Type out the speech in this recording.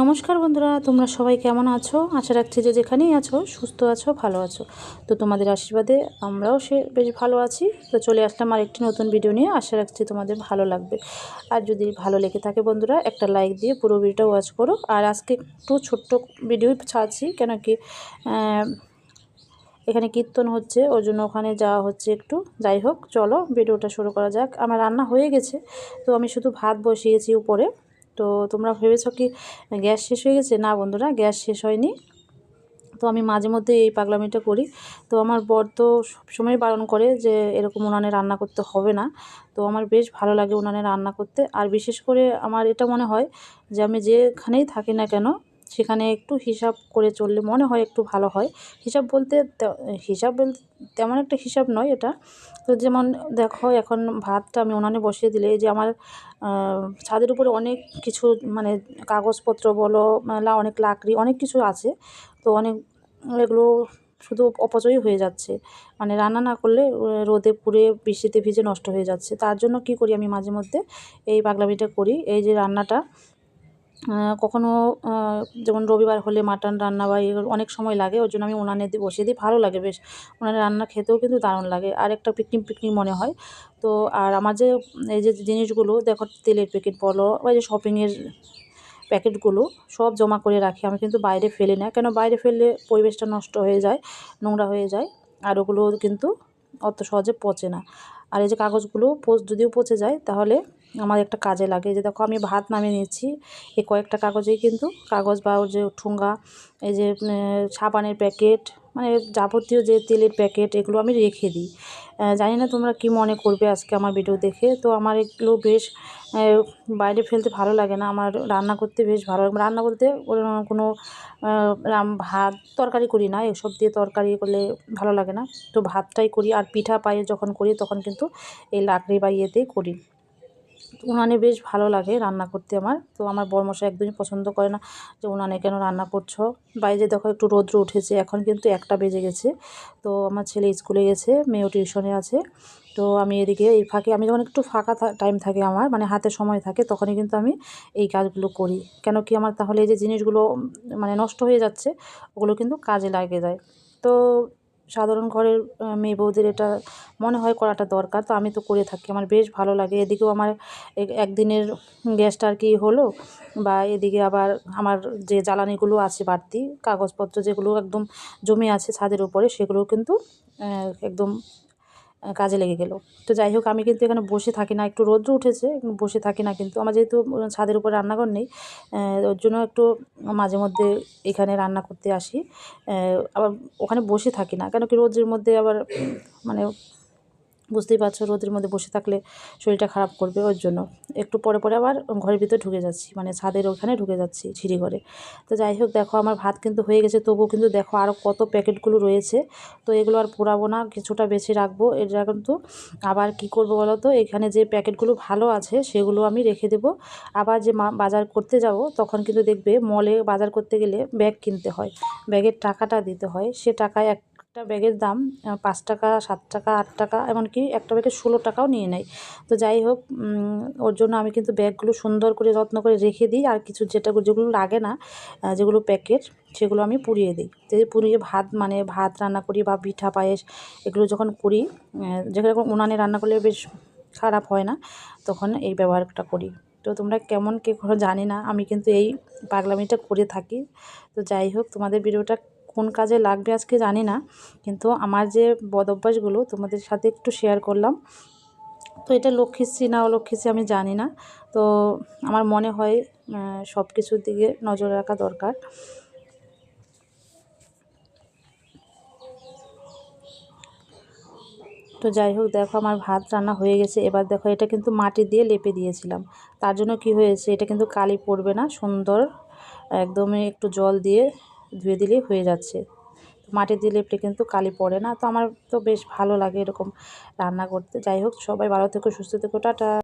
নমস্কার বন্ধুরা, তোমরা সবাই কেমন আছো? আশা রাখছি যে যেখানেই আছো, সুস্থ আছো, ভালো আছো। তো তোমাদের আশীর্বাদে আমরাও সে বেশ ভালো আছি। তো চলে আসলাম আর একটি নতুন ভিডিও নিয়ে। আশা রাখছি তোমাদের ভালো লাগবে। আর যদি ভালো লেগে থাকে বন্ধুরা, একটা লাইক দিয়ে পুরো ভিডিওটা ওয়াচ করো। আর আজকে একটু ছোট্ট ভিডিও ছাড়ছি কেন কি এখানে কীর্তন হচ্ছে, ওর জন্য ওখানে যাওয়া হচ্ছে একটু। যাই হোক, চলো ভিডিওটা শুরু করা যাক। আমার রান্না হয়ে গেছে, তো আমি শুধু ভাত বসিয়েছি উপরে। তো তোমরা ভেবেছ কি গ্যাস শেষ হয়ে গেছে? না বন্ধুরা, গ্যাস শেষ হয়নি। তো আমি মাঝে মধ্যে এই পাগলামিটা করি। তো আমার বর তো সবসময় বারণ করে যে এরকম উনানে রান্না করতে হবে না। তো আমার বেশ ভালো লাগে উনানে রান্না করতে। আর বিশেষ করে আমার এটা মনে হয় যে আমি যেখানেই থাকি না কেন সেখানে একটু হিসাব করে চললে মনে হয় একটু ভালো হয়। হিসাব বলতে হিসাব বলতে তেমন একটা হিসাব নয় এটা। তো যেমন দেখো এখন ভাতটা আমি উনানে বসিয়ে দিলে যে আমার ছাদের উপরে অনেক কিছু মানে কাগজপত্র বলো, মেলা অনেক লাকড়ি অনেক কিছু আছে। তো অনেক এগুলো শুধু অপচয়ই হয়ে যাচ্ছে। মানে রান্না না করলে রোদে পুড়ে বৃষ্টিতে ভিজে নষ্ট হয়ে যাচ্ছে। তার জন্য কি করি আমি মাঝে মধ্যে এই পাগলামিটা করি। এই যে রান্নাটা কখনও যেমন রবিবার হলে মাটন রান্না বা অনেক সময় লাগে ওই জন্য আমি উনানে বসিয়ে দিই, ভালো লাগে বেশ। উনানে রান্না খেতেও কিন্তু দারুণ লাগে। আর একটা পিকনিক পিকনিক মনে হয়। তো, আর আমার যে, এই যে জিনিসগুলো, দেখো তেলের প্যাকেট বলো বা যে শপিংয়ের প্যাকেটগুলো সব জমা করে রাখি। আমি কিন্তু বাইরে ফেলি না। কেন? বাইরে ফেললে পরিবেশটা নষ্ট হয়ে যায়, নোংরা হয়ে যায়। আর ওগুলো কিন্তু অত সহজে পচে না। আর এই যে কাগজগুলো যদিও পচে যায়, তাহলে আমার একটা কাজে লাগে। যে দেখো, আমি ভাত নামিয়ে নিয়েছি। এই কয়েকটা কাগজেই কিন্তু কাগজ বা ওর যে ঠুঙ্গা, এই যে সাবানের প্যাকেট মানে যাবতীয় যে তেলের প্যাকেট, এগুলো আমি রেখে দিই। জানি না তোমরা কি মনে করবে আজকে আমার ভিডিও দেখে। তো আমার এগুলো বেশ বাইরে ফেলতে ভালো লাগে না। আমার রান্না করতে বেশ ভালো লাগে। রান্না বলতে কোনো ভাত তরকারি করি না। এসব দিয়ে তরকারি করলে ভালো লাগে না। তো ভাতটাই করি। আর পিঠা পায়ে যখন করি, তখন কিন্তু এই লাকড়ি বা ইয়েতেই করি। উনানে বেশ ভালো লাগে রান্না করতে আমার। তো আমার বরমশাই একদমই পছন্দ করে না যে, উনানে কেন রান্না করছ? বাইরে দেখো একটু রৌদ্র উঠেছে, এখন কিন্তু একটা বেজে গেছে। তো আমার ছেলে স্কুলে গেছে, মেয়েও টিউশনে আছে। তো আমি এদিকে এই ফাঁকে, আমি যখন একটু ফাঁকা টাইম থাকে আমার মানে হাতে সময় থাকে, তখনই কিন্তু আমি এই কাজগুলো করি। কেন কি আমার তাহলে এই যে জিনিসগুলো মানে নষ্ট হয়ে যাচ্ছে, ওগুলো কিন্তু কাজে লাগে যায় তো সাধারণ ঘরের মেয়ে বৌদের এটা মনে হয় করাটা দরকার। তো আমি তো করে থাকি, আমার বেশ ভালো লাগে। এদিকেও আমার একদিনের গ্যাসটা আর কি হলো বা এদিকে আবার আমার যে জ্বালানিগুলো আছে বাড়তি, কাগজপত্র যেগুলো একদম জমে আছে ছাদের উপরে, সেগুলো কিন্তু একদম কাজে লেগে গেল। তো যাই হোক, আমি কিন্তু এখানে বসে থাকি না, একটু রোদ্র উঠেছে বসে থাকি না কিন্তু আমার যেহেতু ছাদের উপর রান্নাঘর নেই ওর জন্য একটু মাঝে মধ্যে এখানে রান্না করতে আসি। আবার ওখানে বসে থাকি না, কেন কি রোদ্রের মধ্যে আবার মানে বুঝতেই পারছ, রোদের মধ্যে বসে থাকলে শরীরটা খারাপ করবে ওর জন্য। একটু পরে পরে আবার ঘরের ভিতরে ঢুকে যাচ্ছি মানে ছাদের ওখানে ঢুকে যাচ্ছি ছিঁড়ি ঘরে। তো যাই হোক, দেখো আমার ভাত কিন্তু হয়ে গেছে, তবুও কিন্তু দেখো আরও কত প্যাকেটগুলো রয়েছে। তো এগুলো আর পোড়াবো না, কিছুটা বেছে রাখব। এটা কিন্তু আবার কি করব বলো তো? এখানে যে প্যাকেটগুলো ভালো আছে, সেগুলো আমি রেখে দেবো। আবার যে বাজার করতে যাব, তখন কিন্তু দেখবে মলে বাজার করতে গেলে ব্যাগ কিনতে হয়। ব্যাগের টাকাটা দিতে হয়। সে টাকায় এক একটা ব্যাগের দাম পাঁচ টাকা, সাত টাকা, আট টাকা, এমনকি একটা ব্যাগের ষোলো টাকাও নিয়ে নেয়। তো যাই হোক ওর জন্য আমি কিন্তু ব্যাগগুলো সুন্দর করে যত্ন করে রেখে দিই। আর কিছু যেটা যেগুলো লাগে না যেগুলো প্যাকেট, সেগুলো আমি পুড়িয়ে দিই। তো পুড়িয়ে ভাত মানে ভাত রান্না করি বা পিঠা পায়েস, এগুলো যখন করি যেখানে উনানে রান্না করলে বেশ খারাপ হয় না, তখন এই ব্যবহারটা করি। তো তোমরা কেমন, কে করো জানি না, আমি কিন্তু এই পাগলামিটা করে থাকি। তো যাই হোক, তোমাদের ভিডিওটা কোন কাজে লাগবে আজকে জানি না, কিন্তু আমার যে বদ অভ্যাসগুলো তোমাদের সাথে একটু শেয়ার করলাম। তো এটা লক্ষ্মীশ্রী না অলক্ষ্মীশ্রী আমি জানি না। তো আমার মনে হয় সব কিছুর দিকে নজর রাখা দরকার। তো যাই হোক, দেখো আমার ভাত রান্না হয়ে গেছে। এবার দেখো এটা কিন্তু মাটি দিয়ে লেপে দিয়েছিলাম। তার জন্য কি হয়েছে? এটা কিন্তু কালি পড়বে না, সুন্দর। একদমই একটু জল দিয়ে ধুয়ে দিলেই হয়ে যাচ্ছে। মাটি দিয়ে লেপটে কিন্তু কালি পড়ে না। তো আমার তো বেশ ভালো লাগে এরকম রান্না করতে। যাই হোক, সবাই ভালো থেকো, সুস্থ থেকো, টাটা।